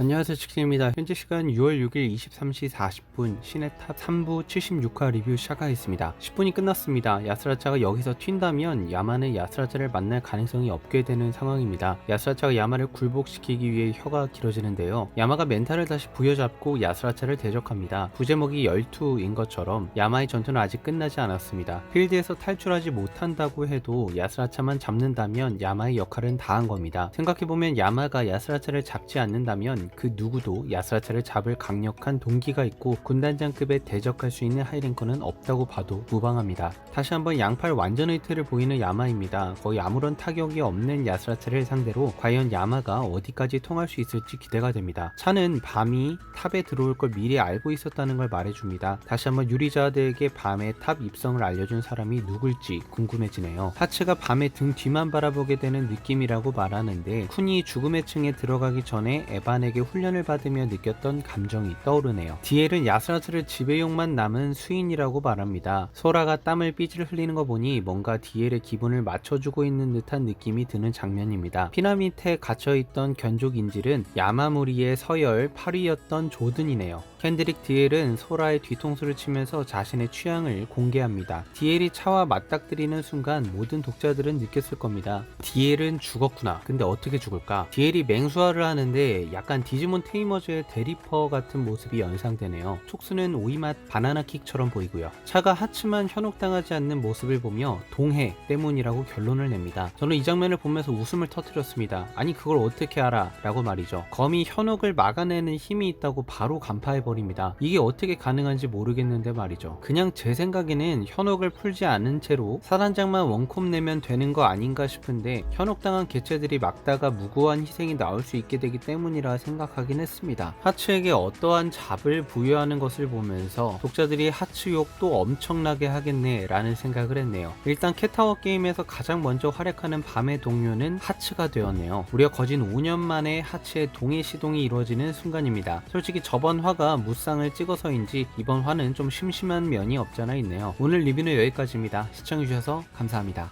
안녕하세요 치킨입니다. 현재 시간 6월 6일 23시 40분 시네탑 3부 76화 리뷰 시작하겠습니다. 10분이 끝났습니다. 야스라차가 여기서 튄다면 야마는 야스라차를 만날 가능성이 없게 되는 상황입니다. 야스라차가 야마를 굴복시키기 위해 혀가 길어지는데요. 야마가 멘탈을 다시 부여잡고 야스라차를 대적합니다. 부제목이 열투인 것처럼 야마의 전투는 아직 끝나지 않았습니다. 필드에서 탈출하지 못한다고 해도 야스라차만 잡는다면 야마의 역할은 다한 겁니다. 생각해보면 야마가 야스라차를 잡지 않는다면 그 누구도 야스라차를 잡을 강력한 동기가 있고 군단장급에 대적할 수 있는 하이랭커는 없다고 봐도 무방합니다. 다시 한번 양팔 완전 의태를 보이는 야마입니다. 거의 아무런 타격이 없는 야스라차를 상대로 과연 야마가 어디까지 통할 수 있을지 기대가 됩니다. 차는 밤이 탑에 들어올 걸 미리 알고 있었다는 걸 말해줍니다. 다시 한번 유리자들에게 밤에 탑 입성을 알려준 사람이 누굴지 궁금해지네요. 하츠가 밤에 등 뒤만 바라보게 되는 느낌이라고 말하는데 쿤이 죽음의 층에 들어가기 전에 에반에게 훈련을 받으며 느꼈던 감정이 떠오르네요. 디엘은 야스라트를 지배용만 남은 수인이라고 말합니다. 소라가 땀을 삐질 흘리는 거 보니 뭔가 디엘의 기분을 맞춰주고 있는 듯한 느낌이 드는 장면입니다. 피라미트에 갇혀있던 견족 인질은 야마무리의 서열 8위였던 조든이네요. 캔드릭 디엘은 소라의 뒤통수를 치면서 자신의 취향을 공개합니다. 디엘이 차와 맞닥뜨리는 순간 모든 독자들은 느꼈을 겁니다. 디엘은 죽었구나. 근데 어떻게 죽을까? 디엘이 맹수화를 하는데 약간 디지몬 테이머즈의 대리퍼 같은 모습이 연상되네요. 촉수는 오이맛 바나나킥처럼 보이고요. 차가 하츠만 현혹당하지 않는 모습을 보며 동해 때문이라고 결론을 냅니다. 저는 이 장면을 보면서 웃음을 터뜨렸습니다. 아니 그걸 어떻게 알아? 라고 말이죠. 검이 현혹을 막아내는 힘이 있다고 바로 간파해버립니다. 이게 어떻게 가능한지 모르겠는데 말이죠. 그냥 제 생각에는 현혹을 풀지 않은 채로 사단장만 원콤 내면 되는 거 아닌가 싶은데 현혹당한 개체들이 막다가 무고한 희생이 나올 수 있게 되기 때문이라 생각 하긴 했습니다. 하츠에게 어떠한 잡을 부여하는 것을 보면서 독자들이 하츠욕 또 엄청나게 하겠네 라는 생각을 했네요. 일단 캣타워 게임에서 가장 먼저 활약하는 밤의 동료는 하츠가 되었네요. 무려 거진 5년 만에 하츠의 동해 시동이 이루어지는 순간입니다. 솔직히 저번 화가 무쌍을 찍어서인지 이번 화는 좀 심심한 면이 없잖아 있네요. 오늘 리뷰는 여기까지입니다. 시청해주셔서 감사합니다.